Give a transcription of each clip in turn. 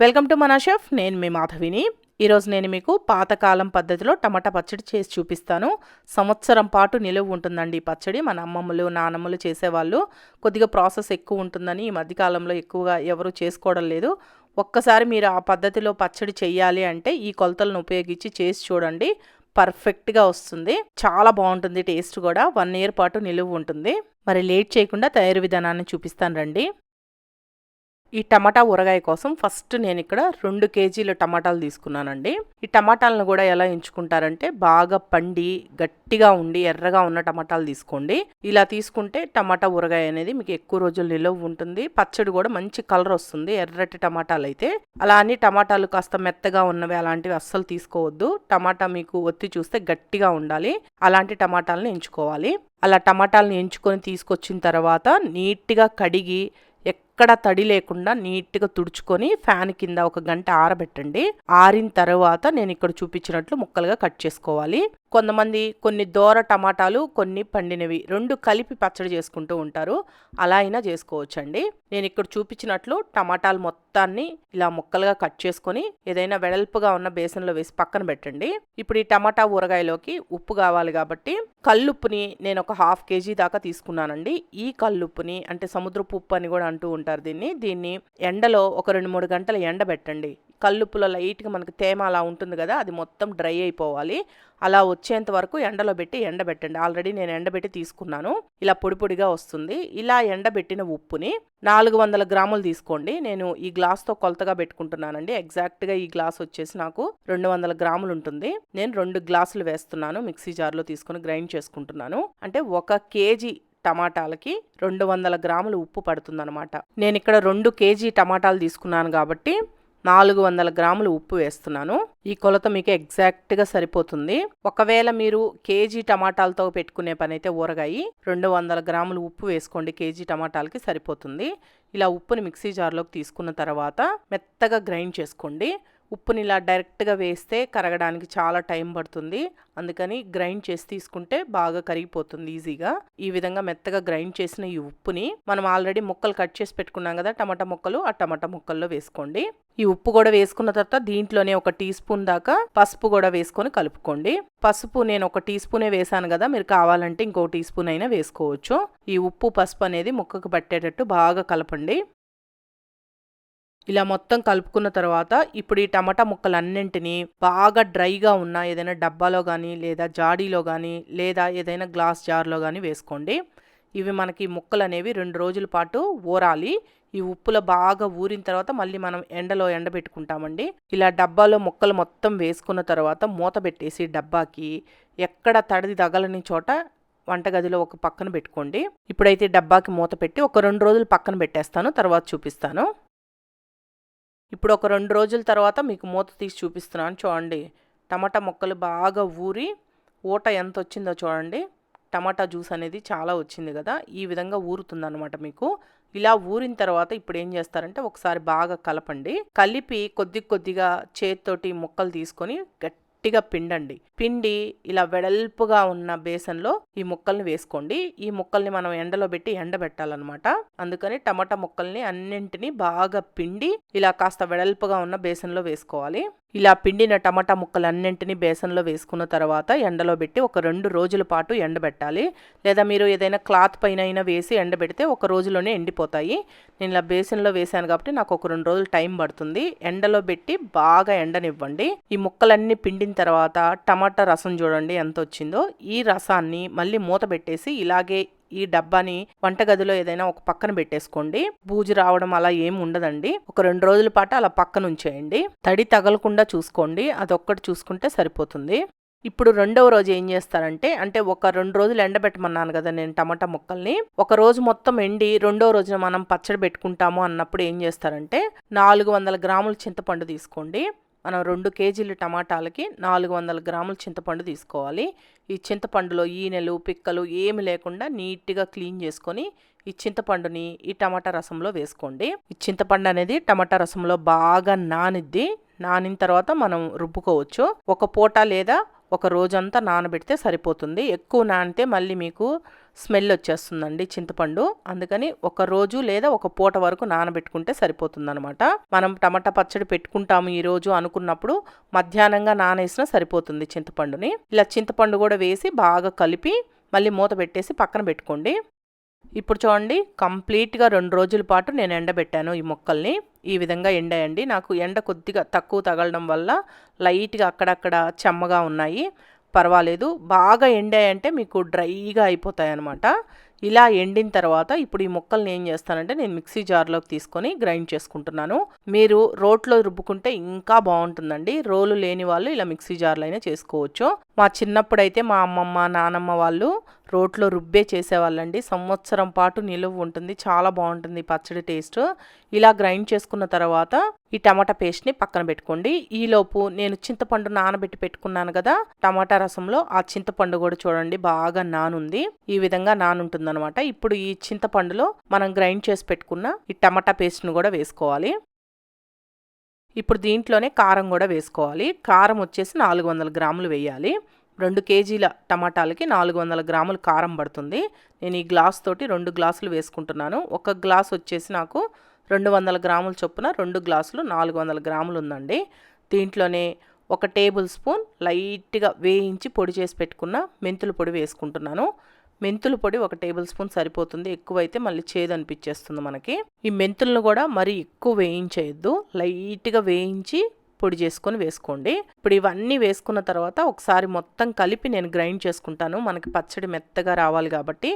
Welcome to మన chef. నేను మీ మాధవిని. ఈరోజు నేను మీకు పాతకాలం పద్ధతిలో టమాటా పచ్చడి చేసి చూపిస్తాను. సంవత్సరం పాటు నిలువ ఉంటుందండి ఈ పచ్చడి. మన అమ్మమ్మలు నానమ్మలు చేసేవాళ్ళు కొద్దిగా ప్రాసెస్ ఎక్కువ ఉంటుందని ఈ మధ్యకాలంలో ఎక్కువగా ఎవరు చేసుకోవడం లేదు. ఒక్కసారి మీరు ఆ పద్ధతిలో పచ్చడి చెయ్యాలి అంటే ఈ కొలతలను ఉపయోగించి చేసి చూడండి. పర్ఫెక్ట్గా వస్తుంది. చాలా బాగుంటుంది టేస్ట్ కూడా. వన్ ఇయర్ పాటు నిలువ ఉంటుంది. మరి లేట్ చేయకుండా తయారు విధానాన్ని చూపిస్తాను రండి. ఈ టమాటా ఊరగాయ కోసం ఫస్ట్ నేను ఇక్కడ రెండు కేజీల టమాటాలు తీసుకున్నానండి. ఈ టమాటాలను కూడా ఎలా ఎంచుకుంటారంటే బాగా పండి గట్టిగా ఉండి ఎర్రగా ఉన్న టమాటాలు తీసుకోండి. ఇలా తీసుకుంటే టమాటా ఊరగాయ అనేది మీకు ఎక్కువ రోజులు నిలవ ఉంటుంది. పచ్చడి కూడా మంచి కలర్ వస్తుంది ఎర్రటి టమాటాలు అయితే. అలా అని టమాటాలు కాస్త మెత్తగా ఉన్నవి అలాంటివి అస్సలు తీసుకోవద్దు. టమాటా మీకు ఒత్తి చూస్తే గట్టిగా ఉండాలి. అలాంటి టమాటాలను ఎంచుకోవాలి. అలా టమాటాలను ఎంచుకొని తీసుకొచ్చిన తర్వాత నీట్గా కడిగి ఎక్కడ తడి లేకుండా నీట్గా తుడుచుకొని ఫ్యాన్ కింద ఒక గంట ఆరబెట్టండి. ఆరిన తర్వాత నేను ఇక్కడ చూపించినట్లు ముక్కలుగా కట్ చేసుకోవాలి. కొంతమంది కొన్ని దోర టమాటాలు కొన్ని పండినవి రెండు కలిపి పచ్చడి చేసుకుంటూ ఉంటారు. అలా అయినా చేసుకోవచ్చండి. నేను ఇక్కడ చూపించినట్లు టమాటాలు మొత్తాన్ని ఇలా ముక్కలుగా కట్ చేసుకొని ఏదైనా వెడల్పుగా ఉన్న బేసన్లో వేసి పక్కన పెట్టండి. ఇప్పుడు ఈ టమాటా ఊరగాయలోకి ఉప్పు కావాలి కాబట్టి కల్లుప్పుని నేను ఒక హాఫ్ కేజీ దాకా తీసుకున్నానండి. ఈ కల్లుప్పుని అంటే సముద్రపు ఉప్పు అని కూడా అంటూ అంటారు దీన్ని. దీన్ని ఎండలో ఒక రెండు మూడు గంటలు ఎండబెట్టండి. కల్లుప్పులో లైట్గా మనకు తేమ అలా ఉంటుంది కదా అది మొత్తం డ్రై అయిపోవాలి. అలా వచ్చేంత వరకు ఎండలో పెట్టి ఎండబెట్టండి. ఆల్రెడీ నేను ఎండబెట్టి తీసుకున్నాను. ఇలా పొడి పొడిగా వస్తుంది. ఇలా ఎండబెట్టిన ఉప్పుని నాలుగు వందల గ్రాములు తీసుకోండి. నేను ఈ గ్లాస్తో కొలతగా పెట్టుకుంటున్నానండి. ఎగ్జాక్ట్గా ఈ గ్లాస్ వచ్చేసి నాకు రెండు వందల గ్రాములు ఉంటుంది. నేను రెండు గ్లాసులు వేస్తున్నాను. మిక్సీ జార్లో తీసుకొని గ్రైండ్ చేసుకుంటున్నాను. అంటే ఒక కేజీ టమాటాలకి రెండు వందల గ్రాములు ఉప్పు పడుతుందనమాట నేను ఇక్కడ రెండు కేజీ టమాటాలు తీసుకున్నాను కాబట్టి నాలుగు వందల గ్రాములు ఉప్పు వేస్తున్నాను. ఈ కొలత మీకు ఎగ్జాక్ట్గా సరిపోతుంది. ఒకవేళ మీరు కేజీ టమాటాలతో పెట్టుకునే పని అయితే ఊరగాయి. రెండు వందల గ్రాములు ఉప్పు వేసుకోండి. కేజీ టమాటాలకి సరిపోతుంది. ఇలా ఉప్పుని మిక్సీ జార్లోకి తీసుకున్న తర్వాత మెత్తగా గ్రైండ్ చేసుకోండి. ఉప్పుని ఇలా డైరెక్ట్గా వేస్తే కరగడానికి చాలా టైం పడుతుంది. అందుకని గ్రైండ్ చేసి తీసుకుంటే బాగా కరిగిపోతుంది ఈజీగా. ఈ విధంగా మెత్తగా గ్రైండ్ చేసిన ఈ ఉప్పుని మనం ఆల్రెడీ ముక్కలు కట్ చేసి పెట్టుకున్నాం కదా టమాటా ముక్కలు ఆ టమాటా ముక్కల్లో వేసుకోండి. ఈ ఉప్పు కూడా వేసుకున్న తర్వాత దీంట్లోనే ఒక టీ స్పూన్ దాకా పసుపు కూడా వేసుకొని కలుపుకోండి. పసుపు నేను ఒక టీ స్పూనే వేసాను కదా మీరు కావాలంటే ఇంకో టీ స్పూన్ అయినా వేసుకోవచ్చు. ఈ ఉప్పు పసుపు అనేది ముక్కకు పట్టేటట్టు బాగా కలపండి. ఇలా మొత్తం కలుపుకున్న తర్వాత ఇప్పుడు ఈ టమాటా ముక్కలన్నింటినీ బాగా డ్రైగా ఉన్న ఏదైనా డబ్బాలో కానీ లేదా జాడీలో కానీ లేదా ఏదైనా గ్లాస్ జార్లో కానీ వేసుకోండి. ఇవి మనకి ముక్కలు అనేవి రెండు రోజుల పాటు ఊరాలి. ఈ ఉప్పులో బాగా ఊరిన తర్వాత మళ్ళీ మనం ఎండలో ఎండబెట్టుకుంటామండి. ఇలా డబ్బాలో ముక్కలు మొత్తం వేసుకున్న తర్వాత మూత పెట్టేసి డబ్బాకి ఎక్కడ తడిది తగలని చోట వంటగదిలో ఒక పక్కన పెట్టుకోండి. ఇప్పుడైతే డబ్బాకి మూత పెట్టి ఒక రెండు రోజులు పక్కన పెట్టేస్తాను తర్వాత చూపిస్తాను. ఇప్పుడు ఒక రెండు రోజుల తర్వాత మీకు మూత తీసి చూపిస్తున్నాను చూడండి. టమాటా మొక్కలు బాగా ఊరి ఊట ఎంత వచ్చిందో చూడండి. టమాటా జ్యూస్ అనేది చాలా వచ్చింది కదా. ఈ విధంగా ఊరుతుందన్నమాట మీకు. ఇలా ఊరిన తర్వాత ఇప్పుడు ఏం చేస్తారంటే ఒకసారి బాగా కలపండి. కలిపి కొద్ది కొద్దిగా చేతితోటి ముక్కలు తీసుకొని గట్టి గట్టిగా పిండండి. పిండి ఇలా వెడల్పుగా ఉన్న బేసన్లో ఈ ముక్కల్ని వేసుకోండి. ఈ ముక్కల్ని మనం ఎండలో పెట్టి ఎండబెట్టాలన్నమాట. అందుకని టమాటా ముక్కల్ని అన్నింటినీ బాగా పిండి ఇలా కాస్త వెడల్పుగా ఉన్న బేసన్లో వేసుకోవాలి. ఇలా పిండిన టమాటా ముక్కలన్నింటినీ బేసన్లో వేసుకున్న తర్వాత ఎండలో పెట్టి ఒక రెండు రోజుల పాటు ఎండబెట్టాలి. లేదా మీరు ఏదైనా క్లాత్ పైన అయినా వేసి ఎండబెడితే ఒక రోజులోనే ఎండిపోతాయి. నేను ఇలా బేసన్లో వేసాను కాబట్టి నాకు ఒక రెండు రోజులు టైం పడుతుంది. ఎండలో పెట్టి బాగా ఎండనివ్వండి. ఈ ముక్కలన్నీ పిండిన తర్వాత టమాటా రసం చూడండి ఎంత వచ్చిందో ఈ రసాన్ని మళ్ళీ మూత పెట్టేసి ఇలాగే ఈ డబ్బాని వంటగదిలో ఏదైనా ఒక పక్కన పెట్టేసుకోండి. బూజు రావడం అలా ఏం ఉండదండి. ఒక రెండు రోజుల పాటు అలా పక్కన ఉంచేయండి. తడి తగలకుండా చూసుకోండి. అదొక్కటి చూసుకుంటే సరిపోతుంది. ఇప్పుడు రెండవ రోజు ఏం చేస్తారంటే అంటే ఒక రెండు రోజులు ఎండబెట్టమన్నాను కదా నేను టమాటా ముక్కల్ని. ఒక రోజు మొత్తం ఎండి రెండో రోజున మనం పచ్చడి పెట్టుకుంటాము అన్నప్పుడు ఏం చేస్తారంటే నాలుగు వందల గ్రాముల చింతపండు తీసుకోండి. మనం రెండు కేజీలు టమాటాలకి నాలుగు వందల గ్రాముల చింతపండు తీసుకోవాలి. ఈ చింతపండులో ఈనెలు పిక్కలు ఏమి లేకుండా నీట్గా క్లీన్ చేసుకొని ఈ చింతపండుని ఈ టమాటా రసంలో వేసుకోండి. ఈ చింతపండు అనేది టమాటా రసంలో బాగా నానిద్ది. నానిన తర్వాత మనం రుబ్బుకోవచ్చు. ఒక పూట లేదా ఒక రోజంతా నానబెడితే సరిపోతుంది. ఎక్కువ నానితే మళ్ళీ మీకు స్మెల్ వచ్చేస్తుందండి చింతపండు. అందుకని ఒక రోజు లేదా ఒక పూట వరకు నానబెట్టుకుంటే సరిపోతుందనమాట మనం టమాటా పచ్చడి పెట్టుకుంటాము ఈ రోజు అనుకున్నప్పుడు మధ్యాహ్నంగా నానేసినా సరిపోతుంది చింతపండుని. ఇలా చింతపండు కూడా వేసి బాగా కలిపి మళ్ళీ మూత పెట్టేసి పక్కన పెట్టుకోండి. ఇప్పుడు చూడండి కంప్లీట్గా రెండు రోజుల పాటు నేను ఎండబెట్టాను ఈ మొక్కల్ని. ఈ విధంగా ఎండాయండి. నాకు ఎండ కొద్దిగా తక్కువ తగలడం వల్ల లైట్గా అక్కడక్కడ చెమ్మగా ఉన్నాయి. పర్వాలేదు. బాగా ఎండాయంటే మీకు డ్రైగా అయిపోతాయి అనమాట ఇలా ఎండిన తర్వాత ఇప్పుడు ఈ మొక్కల్ని ఏం చేస్తానంటే నేను మిక్సీ జార్లోకి తీసుకొని గ్రైండ్ చేసుకుంటున్నాను. మీరు రోట్లో రుబ్బుకుంటే ఇంకా బాగుంటుందండి. రోలు లేని వాళ్ళు ఇలా మిక్సీ జార్లో అయినా చేసుకోవచ్చు. మా చిన్నప్పుడైతే మా అమ్మమ్మ నానమ్మ వాళ్ళు రోట్లో రుబ్బే చేసేవాళ్ళండి. సంవత్సరం పాటు నిలువ ఉంటుంది. చాలా బాగుంటుంది పచ్చడి టేస్ట్. ఇలా గ్రైండ్ చేసుకున్న తర్వాత ఈ టమాటా పేస్ట్ని పక్కన పెట్టుకోండి. ఈలోపు నేను చింతపండు నానబెట్టి పెట్టుకున్నాను కదా టమాటా రసంలో ఆ చింతపండు కూడా చూడండి బాగా నానుంది. ఈ విధంగా నానుంటుందన్నమాట. ఇప్పుడు ఈ చింతపండులో మనం గ్రైండ్ చేసి పెట్టుకున్న ఈ టమాటా పేస్ట్ను కూడా వేసుకోవాలి. ఇప్పుడు దీంట్లోనే కారం కూడా వేసుకోవాలి. కారం వచ్చేసి నాలుగు వందల గ్రాములు వేయాలి. రెండు కేజీల టమాటాలకి నాలుగు వందల గ్రాములు కారం పడుతుంది. నేను ఈ గ్లాస్ తోటి రెండు గ్లాసులు వేసుకుంటున్నాను. ఒక గ్లాస్ వచ్చేసి నాకు రెండు వందల గ్రాముల చొప్పున రెండు గ్లాసులు నాలుగు వందల గ్రాములు ఉందండి. దీంట్లోనే ఒక టేబుల్ స్పూన్ లైట్గా వేయించి పొడి చేసి పెట్టుకున్న మెంతుల పొడి వేసుకుంటున్నాను. మెంతుల పొడి ఒక టేబుల్ స్పూన్ సరిపోతుంది. ఎక్కువైతే మళ్ళీ చేదు అనిపించేస్తుంది మనకి. ఈ మెంతులను కూడా మరీ ఎక్కువ వేయించేయద్దు. లైట్గా వేయించి పొడి చేసుకొని వేసుకోండి. ఇప్పుడు ఇవన్నీ వేసుకున్న తర్వాత ఒకసారి మొత్తం కలిపి నేను గ్రైండ్ చేసుకుంటాను. మనకి పచ్చడి మెత్తగా రావాలి కాబట్టి.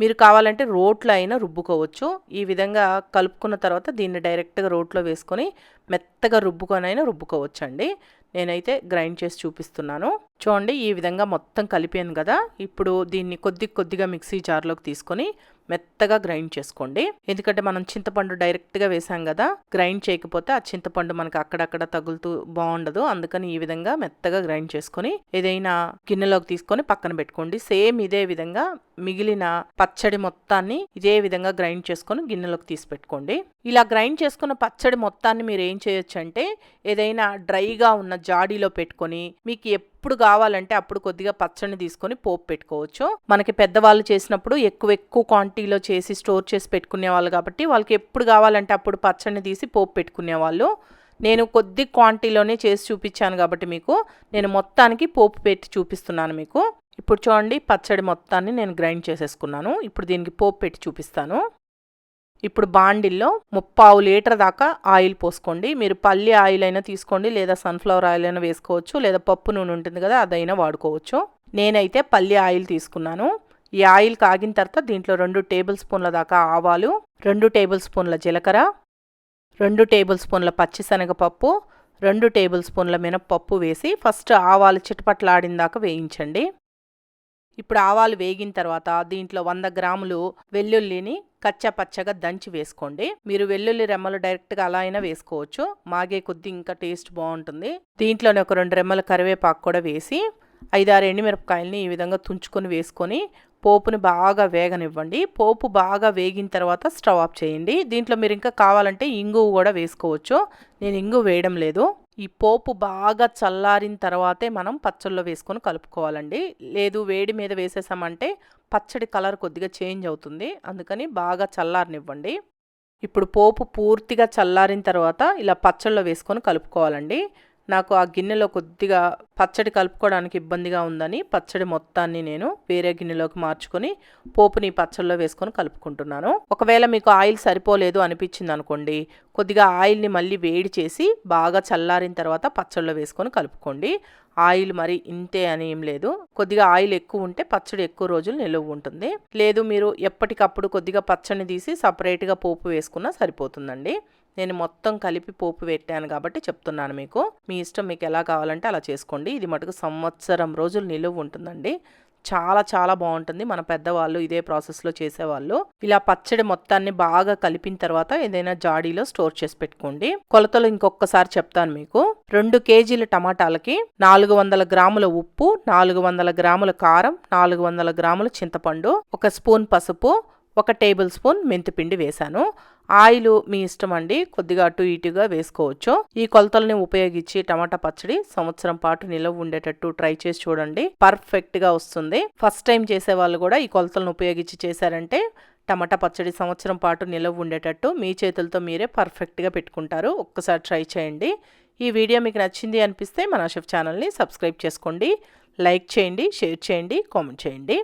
మీరు కావాలంటే రోట్లో అయినా రుబ్బుకోవచ్చు. ఈ విధంగా కలుపుకున్న తర్వాత దీన్ని డైరెక్ట్గా రోట్లో వేసుకొని మెత్తగా రుబ్బుకొనైనా రుబ్బుకోవచ్చు అండి నేనైతే గ్రైండ్ చేసి చూపిస్తున్నాను. చూడండి ఈ విధంగా మొత్తం కలిపాను కదా. ఇప్పుడు దీన్ని కొద్ది కొద్దిగా మిక్సీ జార్లోకి తీసుకొని మెత్తగా గ్రైండ్ చేసుకోండి. ఎందుకంటే మనం చింతపండు డైరెక్ట్గా వేసాం కదా గ్రైండ్ చేయకపోతే ఆ చింతపండు మనకు అక్కడక్కడ తగులుతూ బాగుండదు. అందుకని ఈ విధంగా మెత్తగా గ్రైండ్ చేసుకొని ఏదైనా గిన్నెలోకి తీసుకొని పక్కన పెట్టుకోండి. సేమ్ ఇదే విధంగా మిగిలిన పచ్చడి మొత్తాన్ని ఇదే విధంగా గ్రైండ్ చేసుకొని గిన్నెలోకి తీసి పెట్టుకోండి. ఇలా గ్రైండ్ చేసుకున్న పచ్చడి మొత్తాన్ని మీరు ఏం చేయొచ్చు అంటే ఏదైనా డ్రైగా ఉన్న జాడీలో పెట్టుకొని మీకు ఎప్పుడు కావాలంటే అప్పుడు కొద్దిగా పచ్చడిని తీసుకొని పోపు పెట్టుకోవచ్చు. మనకి పెద్దవాళ్ళు చేసినప్పుడు ఎక్కువ ఎక్కువ క్వాంటిటీలో చేసి స్టోర్ చేసి పెట్టుకునే వాళ్ళు కాబట్టి వాళ్ళకి ఎప్పుడు కావాలంటే అప్పుడు పచ్చడిని తీసి పోపు పెట్టుకునేవాళ్ళు నేను కొద్ది క్వాంటిటీలోనే చేసి చూపించాను కాబట్టి మీకు నేను మొత్తానికి పోపు పెట్టి చూపిస్తున్నాను మీకు. ఇప్పుడు చూడండి పచ్చడి మొత్తాన్ని నేను గ్రైండ్ చేసేసుకున్నాను. ఇప్పుడు దీనికి పోపు పెట్టి చూపిస్తాను. ఇప్పుడు బాండిల్లో ముప్పావు లీటర్ దాకా ఆయిల్ పోసుకోండి. మీరు పల్లి ఆయిల్ అయినా తీసుకోండి లేదా సన్ఫ్లవర్ ఆయిల్ అయినా వేసుకోవచ్చు లేదా పప్పు నూనె ఉంటుంది కదా అదైనా వాడుకోవచ్చు. నేనైతే పల్లి ఆయిల్ తీసుకున్నాను. ఈ ఆయిల్ కాగిన తర్వాత దీంట్లో రెండు టేబుల్ స్పూన్ల దాకా ఆవాలు రెండు టేబుల్ స్పూన్ల జీలకర్ర రెండు టేబుల్ స్పూన్ల పచ్చిశనగపప్పు రెండు టేబుల్ స్పూన్ల మినప్పప్పు వేసి ఫస్ట్ ఆవాలు చిటపట్లాడిన దాకా వేయించండి. ఇప్పుడు ఆవాలు వేగిన తర్వాత దీంట్లో వంద గ్రాములు వెల్లుల్లిని కచ్చా పచ్చగా దంచి వేసుకోండి. మీరు వెల్లుల్లి రెమ్మలు డైరెక్ట్గా అలా అయినా వేసుకోవచ్చు. మాగే కొద్ది ఇంకా టేస్ట్ బాగుంటుంది. దీంట్లోనే ఒక రెండు రెమ్మల కరివేపాకు కూడా వేసి ఐదారు ఎండుమిరపకాయలని ఈ విధంగా తుంచుకొని వేసుకొని పోపుని బాగా వేగనివ్వండి. పోపు బాగా వేగిన తర్వాత స్టవ్ ఆఫ్ చేయండి. దీంట్లో మీరు ఇంకా కావాలంటే ఇంగువ కూడా వేసుకోవచ్చు. నేను ఇంగు వేయడం లేదు. ఈ పోపు బాగా చల్లారిన తర్వాతే మనం పచ్చళ్ళలో వేసుకొని కలుపుకోవాలండి. లేదు వేడి మీద వేసేసామంటే పచ్చడి కలర్ కొద్దిగా చేంజ్ అవుతుంది. అందుకని బాగా చల్లారనివ్వండి. ఇప్పుడు పోపు పూర్తిగా చల్లారిన తర్వాత ఇలా పచ్చళ్ళలో వేసుకొని కలుపుకోవాలండి. నాకు ఆ గిన్నెలో కొద్దిగా పచ్చడి కలుపుకోవడానికి ఇబ్బందిగా ఉందని పచ్చడి మొత్తాన్ని నేను వేరే గిన్నెలోకి మార్చుకొని పోపుని పచ్చడిలో వేసుకొని కలుపుకుంటున్నాను. ఒకవేళ మీకు ఆయిల్ సరిపోలేదు అనిపించింది అనుకోండి కొద్దిగా ఆయిల్ని మళ్ళీ వేడి చేసి బాగా చల్లారిన తర్వాత పచ్చడిలో వేసుకొని కలుపుకోండి. ఆయిల్ మరి ఇంతే అని ఏం లేదు. కొద్దిగా ఆయిల్ ఎక్కువ ఉంటే పచ్చడి ఎక్కువ రోజులు నిలువ ఉంటుంది. లేదు మీరు ఎప్పటికప్పుడు కొద్దిగా పచ్చడిని తీసి సపరేట్గా పోపు వేసుకున్నా సరిపోతుందండి. నేను మొత్తం కలిపి పోపు పెట్టాను కాబట్టి చెప్తున్నాను మీకు. మీ ఇష్టం మీకు ఎలా కావాలంటే అలా చేసుకోండి. ఇది మటుకు సంవత్సరం రోజులు నిలువ ఉంటుందండి. చాలా చాలా బాగుంటుంది. మన పెద్దవాళ్ళు ఇదే ప్రాసెస్లో చేసేవాళ్ళు. ఇలా పచ్చడి మొత్తాన్ని బాగా కలిపిన తర్వాత ఏదైనా జాడీలో స్టోర్ చేసి పెట్టుకోండి. కొలతలు ఇంకొకసారి చెప్తాను మీకు. రెండు కేజీల టమాటాలకి నాలుగు వందల గ్రాముల ఉప్పు నాలుగు వందల గ్రాముల కారం నాలుగు వందల గ్రాముల చింతపండు ఒక స్పూన్ పసుపు ఒక టేబుల్ స్పూన్ మెంతిపిండి వేశాను. ఆయిల్ మీ ఇష్టం అండి కొద్దిగా అటు ఇటుగా వేసుకోవచ్చు. ఈ కొలతల్ని ఉపయోగించి టమాటా పచ్చడి సంవత్సరం పాటు నిలవ ఉండేటట్టు ట్రై చేసి చూడండి. పర్ఫెక్ట్గా వస్తుంది. ఫస్ట్ టైం చేసే వాళ్ళు కూడా ఈ కొలతలను ఉపయోగించి చేశారంటే టమాటా పచ్చడి సంవత్సరం పాటు నిలవ ఉండేటట్టు మీ చేతులతో మీరే పర్ఫెక్ట్గా పెట్టుకుంటారు. ఒక్కసారి ట్రై చేయండి. ఈ వీడియో మీకు నచ్చింది అనిపిస్తే మన షెఫ్ ఛానల్ని సబ్స్క్రైబ్ చేసుకోండి. లైక్ చేయండి షేర్ చేయండి కామెంట్ చేయండి.